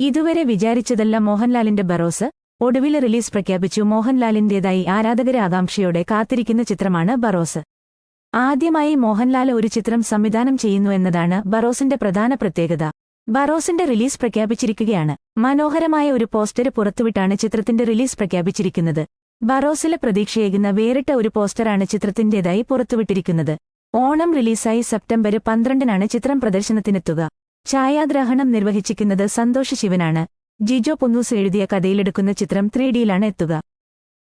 ഇതുവരെ വിചാരിച്ചതല്ല മോഹൻലാലിന്റെ ബറോസ്. ഒടുവിൽ റിലീസ് പ്രഖ്യാപിച്ചു. മോഹൻലാലിന്റേതായി ആരാധകരെ ആകാംക്ഷയോടെ കാത്തിരിക്കുന്ന ചിത്രമാണ് ബറോസ്. ആദ്യമായി മോഹൻലാൽ ഒരു ചിത്രം സംവിധാനം ചെയ്യുന്നു എന്നതാണ് ബറോസിന്റെ പ്രധാന പ്രത്യേകത. ബറോസിന്റെ റിലീസ് പ്രഖ്യാപിച്ചിരിക്കുകയാണ്. മനോഹരമായ ഒരു പോസ്റ്റർ പുറത്തുവിട്ടാണ് ചിത്രത്തിന്റെ റിലീസ് പ്രഖ്യാപിച്ചിരിക്കുന്നത്. ബറോസിലെ പ്രതീക്ഷയേകുന്ന വേറിട്ട ഒരു പോസ്റ്ററാണ് ചിത്രത്തിന്റേതായി പുറത്തുവിട്ടിരിക്കുന്നത്. ഓണം റിലീസായി സെപ്റ്റംബർ പന്ത്രണ്ടിനാണ് ചിത്രം പ്രദർശനത്തിനെത്തുക. ഛായാഗ്രഹണം നിർവഹിച്ചിരിക്കുന്നത് സന്തോഷ് ശിവനാണ്. ജിജോ പുന്നൂസ് എഴുതിയ കഥയിലെടുക്കുന്ന ചിത്രം ത്രീ ഡിയിലാണ് എത്തുക.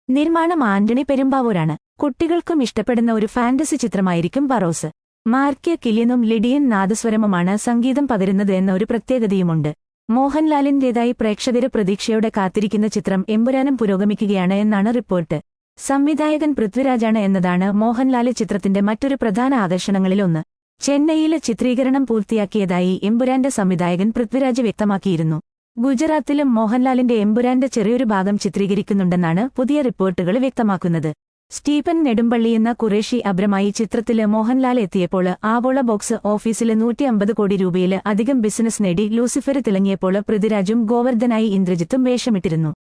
നിർമ്മാണം ആന്റണി പെരുമ്പാവൂരാണ്. കുട്ടികൾക്കും ഇഷ്ടപ്പെടുന്ന ഒരു ഫാന്റസി ചിത്രമായിരിക്കും ബറോസ്. മാർക്കിയ കിലിയനും ലിഡിയൻ നാദസ്വരമുമാണ് സംഗീതം പകരുന്നത് എന്ന ഒരു പ്രത്യേകതയുമുണ്ട്. മോഹൻലാലിന്റേതായി പ്രേക്ഷകര് പ്രതീക്ഷയോടെ കാത്തിരിക്കുന്ന ചിത്രം എമ്പുരാനം പുരോഗമിക്കുകയാണ് എന്നാണ് റിപ്പോർട്ട്. സംവിധായകൻ പൃഥ്വിരാജാണ് എന്നതാണ് മോഹൻലാൽ ചിത്രത്തിന്റെ മറ്റൊരു പ്രധാന ആകർഷണങ്ങളിലൊന്ന്. ചെന്നൈയിലെ ചിത്രീകരണം പൂർത്തിയാക്കിയതായി എമ്പുരാന്റെ സംവിധായകൻ പൃഥ്വിരാജ് വ്യക്തമാക്കിയിരുന്നു. ഗുജറാത്തിലും മോഹൻലാലിന്റെ എമ്പുരാന്റെ ചെറിയൊരു ഭാഗം ചിത്രീകരിക്കുന്നുണ്ടെന്നാണ് പുതിയ റിപ്പോർട്ടുകൾ വ്യക്തമാക്കുന്നത്. സ്റ്റീഫൻ നെടുമ്പള്ളി എന്ന കുറേഷി അബ്രമായി ചിത്രത്തിൽ മോഹൻലാൽ എത്തിയപ്പോൾ ആവോള ബോക്സ് ഓഫീസിൽ നൂറ്റി അമ്പത് കോടി രൂപയിൽ അധികം ബിസിനസ് നേടി ലൂസിഫർ തിളങ്ങിയപ്പോൾ പൃഥ്വിരാജും ഗോവർദ്ധനായി ഇന്ദ്രജിത്തും വേഷമിട്ടിരുന്നു.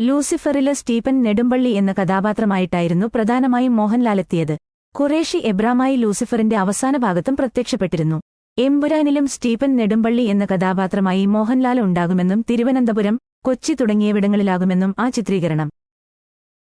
ലൂസിഫറിൽ സ്റ്റീഫൻ നെടുമ്പള്ളി എന്ന കഥാപാത്രമായിട്ടായിരുന്നു പ്രധാനമായും മോഹൻലാലെത്തിയത് കുറേഷി എബ്രാമായി ലൂസിഫറിന്റെ അവസാന ഭാഗത്തും പ്രത്യക്ഷപ്പെട്ടിരുന്നു. എമ്പുരാനിലും സ്റ്റീഫൻ നെടുമ്പള്ളി എന്ന കഥാപാത്രമായി മോഹൻലാൽ ഉണ്ടാകുമെന്നും തിരുവനന്തപുരം കൊച്ചി തുടങ്ങിയവിടങ്ങളിലാകുമെന്നും ആ ചിത്രീകരണം.